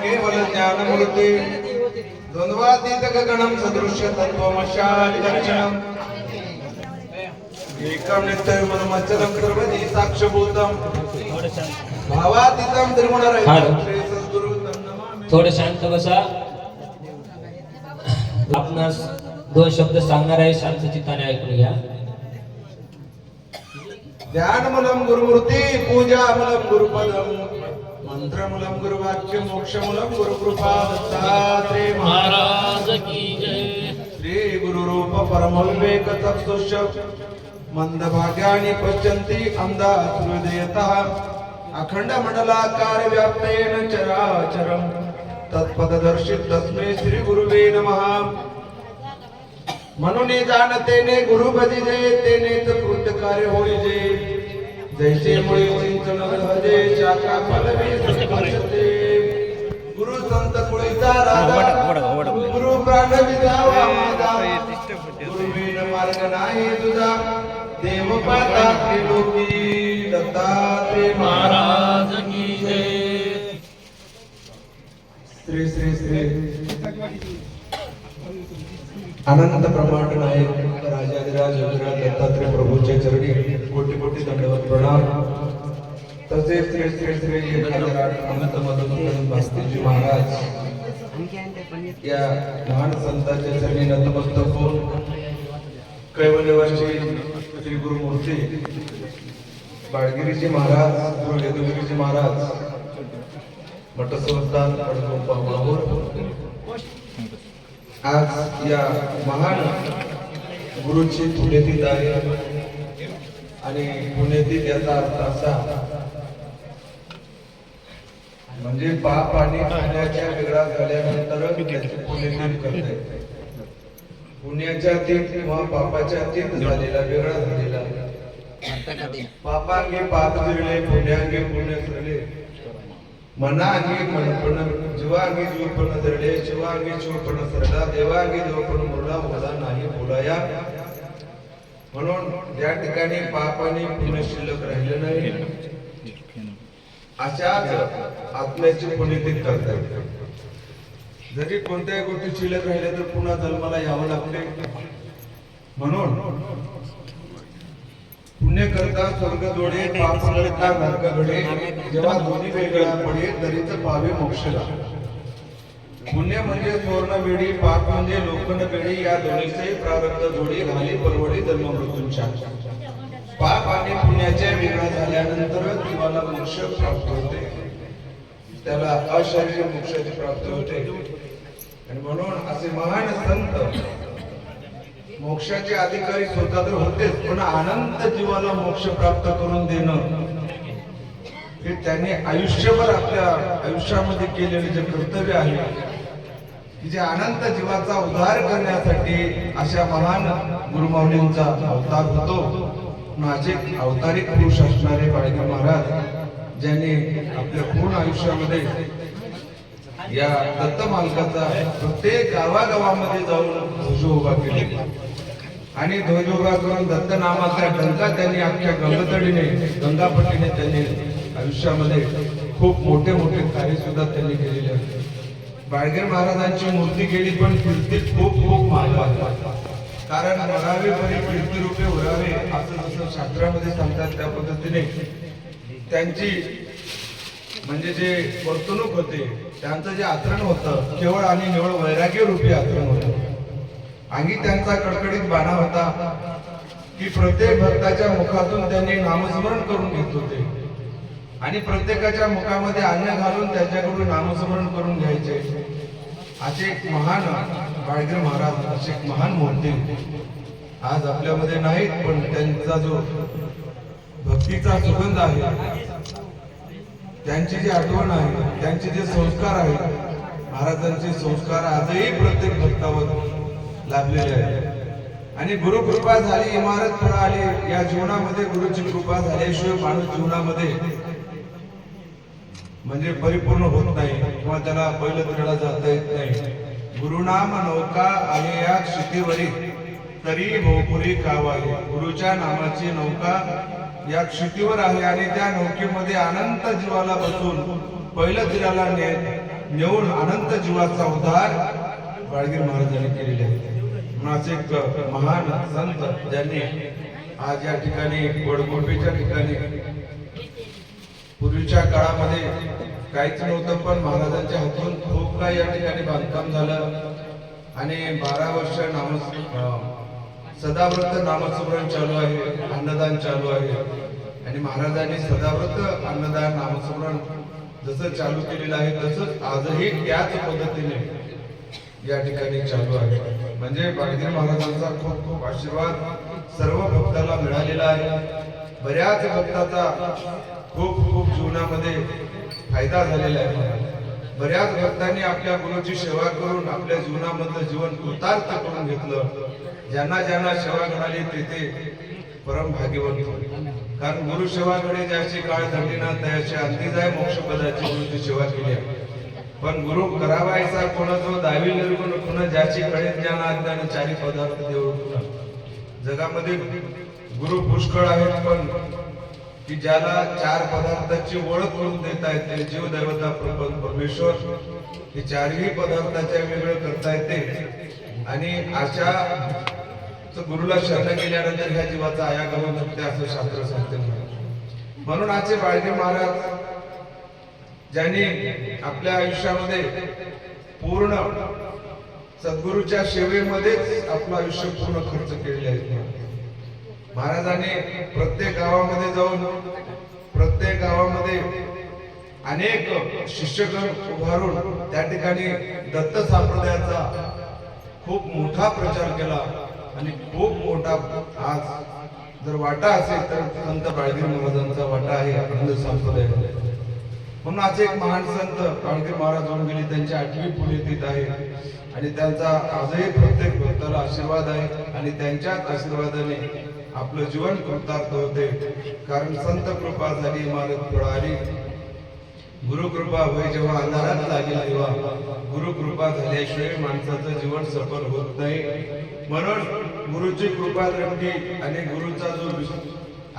केवल ज्ञानमूर्ति एकं नित्यमनमचलं साक्षभूतं। भावातीतं त्रिगुणरहितं नमामि। थोडं शांत बसा. आपणास दोन शब्द सांगणार आहे शांत चित्ताने ऐकून घ्या. ध्यानमूलं गुरुमूर्ती पूजामूलं गुरुपदं मंत्रमूलं गुरुवाक्य मोक्षमूलं गुरुकृपा दत्तात्रेय महाराज की जय। श्री गुरुरूप परमविवेक तत्सुष्य मंदभाग्यानि पश्यन्ति अन्धात् हृदयतः अखंड मंडलाकार व्याप्तेन चराचरम्। तत्पददर्शित तस्मै श्री गुरुवे नमः। म्हणून जाणतेने गुरु भजिजे तेनेच कृत कार्य होईजे जैसे मुळे चिंतन भजे शाखा फलवे गुरु संत कुळीचा राजा गुरु प्राण विद्यावा माझा गुरु बिन मार्ग नाही तुझा देव पाता त्रिलोकी दत्तात्रेय महाराज की जय। श्री श्री श्री। अनंत प्रमाण नायक राजाधिराज योगीराज दत्तात्रय प्रभूचे चरणी कोटी कोटी दंडवत प्रणाम. तसेच श्री श्री श्री अनंत मधुसूदन भास्तीजी महाराज या महान संतांच्या चरणी नतमस्तक होऊन कैवल्यवासी श्री गुरुमूर्ती बाळगिरीजी महाराज गुरु यदुगिरीजी महाराज मठसंस्थान कडकोपा माहूर आज या महान गुरुची पुण्यतिथी आहे. आणि पुण्यतिथी याचा अर्थ असा म्हणजे पाप आणि पुण्याच्या वेगळा झाल्यानंतर त्याची पुण्यतिथी करते पुण्याच्या तीत किंवा पापाच्या तीत झालेला वेगळा झालेला पापांगे पाप जिरले पुण्यागे पुण्य फिरले. मनांगी मनपण जीवांगी जीवपण धरले शिवांगी शिवपण सरला देवांगी देवपण मुरला होला नाही बोलाया म्हणून या ठिकाणी पाप आणि पुण्य शिल्लक राहिलं नाही. अशाच आत्म्याची करता करतात. जरी कोणत्याही गोष्टी शिल्लक राहिल्या तर पुन्हा जन्माला यावं लागते. म्हणून पुण्य करता स्वर्ग जोडे पाप करता नरक घडे जेव्हा दोन्ही वेगळ्या पडे तरीच पावे मोक्षला. पुण्य म्हणजे सुवर्ण वेळी पाप म्हणजे लोखंड वेळी या दोन्हीचे प्रारब्ध जोडे घाली परवडे जन्म मृत्यूंच्या पाप आणि पुण्याच्या वेगळा झाल्यानंतर तुम्हाला मोक्ष प्राप्त होते. त्याला अशरीर मोक्षाची प्राप्त होते. आणि म्हणून असे महान संत मोक्षाचे अधिकारी स्वतः तर होतेच पण अनंत जीवाला मोक्ष प्राप्त करून देणं. हे त्यांनी आयुष्यभर आपल्या आयुष्यामध्ये केलेले जे कर्तव्य आहे की जे अनंत जीवाचा उद्धार करण्यासाठी अशा महान गुरुमाऊलींचा अवतार होतो. माझे अवतारिक पुरुष असणारे बाळके महाराज ज्यांनी आपल्या पूर्ण आयुष्यामध्ये या दत्त मालकाचा प्रत्येक गावागावामध्ये जाऊन ध्वज उभा केली. आणि ध्वज उभा करून दत्त नामाचा डंका त्यांनी अख्ख्या गंगतडीने गंगापट्टीने त्यांनी आयुष्यामध्ये खूप मोठे मोठे कार्य सुद्धा त्यांनी केलेले आहेत बाळगेर महाराजांची मूर्ती केली पण कीर्ती खूप खूप महत्वाची कारण मरावे परी कीर्ती रूपे उरावे असं जसं शास्त्रामध्ये सांगतात त्या पद्धतीने त्यांची म्हणजे जे वर्तणूक होते त्यांचं जे आचरण होतं केवळ आणि निवळ वैराग्य रूपी आचरण होतं. आणि त्यांचा कडकडीत बाणा होता की प्रत्येक भक्ताच्या मुखातून त्यांनी नामस्मरण करून घेत होते. आणि प्रत्येकाच्या मुखामध्ये अन्न घालून त्याच्याकडून नामस्मरण करून घ्यायचे. असे एक महान बाळगीर महाराज असे एक महान मूर्ती आज आपल्यामध्ये नाहीत पण त्यांचा जो भक्तीचा सुगंध आहे त्यांची जी आठवण आहे त्यांचे जे संस्कार आहेत महाराजांचे संस्कार आजही प्रत्येक भक्तावर लाभलेले आहेत. आणि गुरुकृपा झाली इमारत फळ आली या जीवनामध्ये गुरुची कृपा झाल्याशिवाय माणूस जीवनामध्ये म्हणजे परिपूर्ण होत नाही किंवा त्याला पहिलं फिरायला जाता येत नाही. गुरुनाम नौका आले या क्षितीवरी तरी भोपुरी कावाई गुरुच्या नामाची नौका या क्षितीवर आहे आणि त्या नौकेमध्ये अनंत जीवाला बसून पहिल्या तीराला नेऊन अनंत जीवाचा उद्धार बाळगीर महाराजांनी केलेले आहे. म्हणून एक महान संत ज्यांनी आज या ठिकाणी वडगोपीच्या ठिकाणी पूर्वीच्या काळामध्ये काहीच नव्हतं पण महाराजांच्या हातून खूप काही या ठिकाणी बांधकाम झालं. आणि बारा वर्ष नामस सदाव्रत नामस्मरण चालू आहे अन्नदान चालू आहे. आणि महाराजांनी सदाव्रत अन्नदान नामस्मरण जसं चालू केलेलं आहे तसंच आजही त्याच पद्धतीने या ठिकाणी चालू आहे. म्हणजे बागदेव महाराजांचा खूप खूप आशीर्वाद सर्व भक्ताला मिळालेला आहे. बऱ्याच भक्ताचा खूप खूप जीवनामध्ये फायदा झालेला आहे. बऱ्याच भक्तांनी आपल्या गुरुची सेवा करून आपल्या जीवनामधलं जीवन कृतार्थ करून घेतलं. ज्यांना ज्यांना सेवा मिळाली तेथे परम भाग्यवंत कारण गुरु सेवाकडे ज्याची काळ धरली ना त्याची अंती जाय मोक्ष पदाची गुरुची सेवा केली आहे. पण गुरु करावायचा कोणा जो दावी निर्गुण पुन्हा ज्याची कळे ज्ञान अज्ञान चारी पदार्थ देव जगामध्ये गुरु पुष्कळ आहेत पण की ज्याला चार पदार्थाची ओळख करून देता येते जीव देवता प्रपंच परमेश्वर हे चारही पदार्थाच्या वेगळं करता येते. आणि अशा तर गुरुला शरण गेल्यानंतर ह्या जीवाचा आया गमन होते असं शास्त्र सांगते म्हणून आजचे बाळगे महाराज ज्यांनी आपल्या आयुष्यामध्ये पूर्ण सद्गुरूच्या सेवेमध्येच आपलं आयुष्य पूर्ण खर्च केलेले आहे. महाराजांनी प्रत्येक गावामध्ये जाऊन प्रत्येक गावामध्ये अनेक शिष्यगण उभारून त्या ठिकाणी दत्त संप्रदायाचा खूप मोठा प्रचार केला. आणि खूप मोठा आज जर वाटा असेल तर संत बाळगीर महाराजांचा वाटा आहे आनंद संप्रदाय म्हणून आज एक महान संत बाळगीर महाराज होऊन गेले त्यांची आठवी पुण्यतिथी आहे. आणि त्यांचा आजही प्रत्येक भक्ताला आशीर्वाद आहे आणि त्यांच्याच आशीर्वादाने आपलं जीवन कृतार्थ होते. कारण संत कृपा झाली इमारत आली. गुरु कृपा होय जेव्हा अंधारात लागेल तेव्हा. गुरु कृपा झाल्याशिवाय माणसाचं जीवन सफल होत नाही. म्हणून गुरुची कृपा दृष्टी आणि गुरुचा जो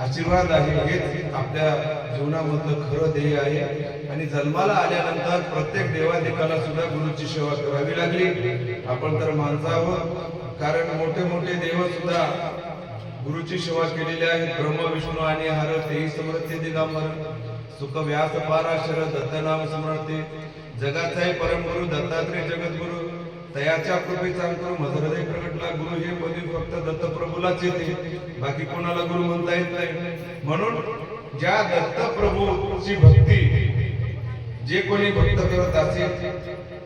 आशीर्वाद आहे हेच आपल्या जीवनामधलं खरं ध्येय आहे. आणि जन्माला आल्यानंतर प्रत्येक देवादिकाला सुद्धा गुरुची सेवा करावी लागली. आपण तर माणसं आहोत कारण मोठे मोठे देव सुद्धा गुरुची सेवा केलेली आहे ब्रह्म विष्णू आणि हर तेही समर्थी दिगंबर सुख व्यास पाराशर दत्तनाम नाम समर्थी जगाचाही परमगुरु दत्तात्रय जगद्गुरु. तयाच्या कृपेचा करू मजरदय प्रगटला गुरु हे पदवी फक्त दत्तप्रभूलाच येते. बाकी कोणाला गुरु म्हणता येत नाही. म्हणून ज्या दत्तप्रभूची भक्ती जे कोणी भक्त करत असेल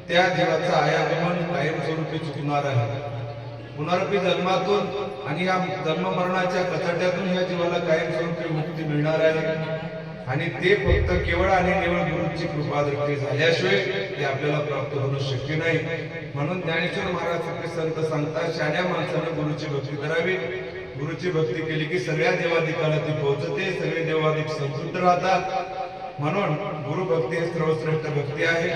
त्या देवाचा आयागमन कायमस्वरूपी चुकणार आहे. पुनरपी जन्मातून आणि या जन्म मरणाच्या कचाट्यातून या जीवाला कायमस्वरूपी मुक्ती मिळणार आहे. आणि ते फक्त केवळ आणि केवळ गुरुची कृपा दृष्टी झाल्याशिवाय ते आपल्याला प्राप्त होणं शक्य नाही. म्हणून ज्ञानेश्वर महाराज संत सांगतात शाण्या माणसानं गुरुची भक्ती करावी. गुरुची भक्ती केली की सगळ्या देवादिकाला ती पोहोचते सगळे देवाधिक संतुष्ट राहतात. म्हणून गुरु भक्ती हे सर्वश्रेष्ठ भक्ती आहे.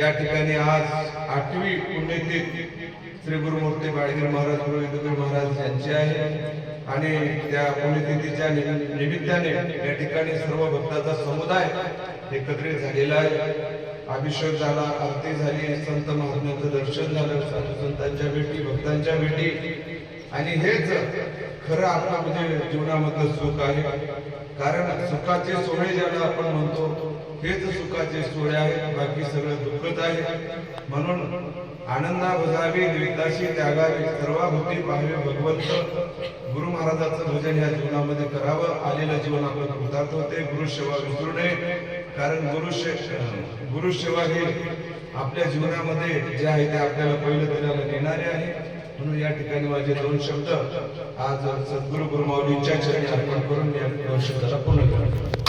या ठिकाणी आज आठवी पुण्यतिथी श्री गुरुमूर्ती बाळगीर महाराज गुरु विदुगीर महाराज यांची आहे. आणि त्या पुण्यतिथीच्या निमित्ताने या ठिकाणी सर्व भक्ताचा समुदाय एकत्रित झालेला आहे. अभिषेक झाला आरती झाली संत महात्म्याचं दर्शन झालं साधू संतांच्या भेटी भक्तांच्या भेटी. आणि हेच खरं आता म्हणजे जीवनामधलं सुख आहे. कारण सुखाचे सोहळे ज्याला आपण म्हणतो हेच सुखाचे सोहळे आहेत. बाकी सगळं दुःखच आहे. म्हणून आनंदा बजावी द्विताशी त्यागावी सर्वाभूती पाहावे भगवंत. गुरु महाराजांचं भजन या जीवनामध्ये करावं. आलेलं जीवन आपण कृतार्थ ते गुरु सेवा विसरू नये. कारण गुरु गुरु सेवा हे आपल्या जीवनामध्ये जे आहे ते आपल्याला पहिलं दिल्याला नेणारे आहे. म्हणून या ठिकाणी माझे दोन शब्द आज सद्गुरु गुरुमाऊलींच्या चरणी अर्पण करून या दोन शब्दाला पूर्ण करतो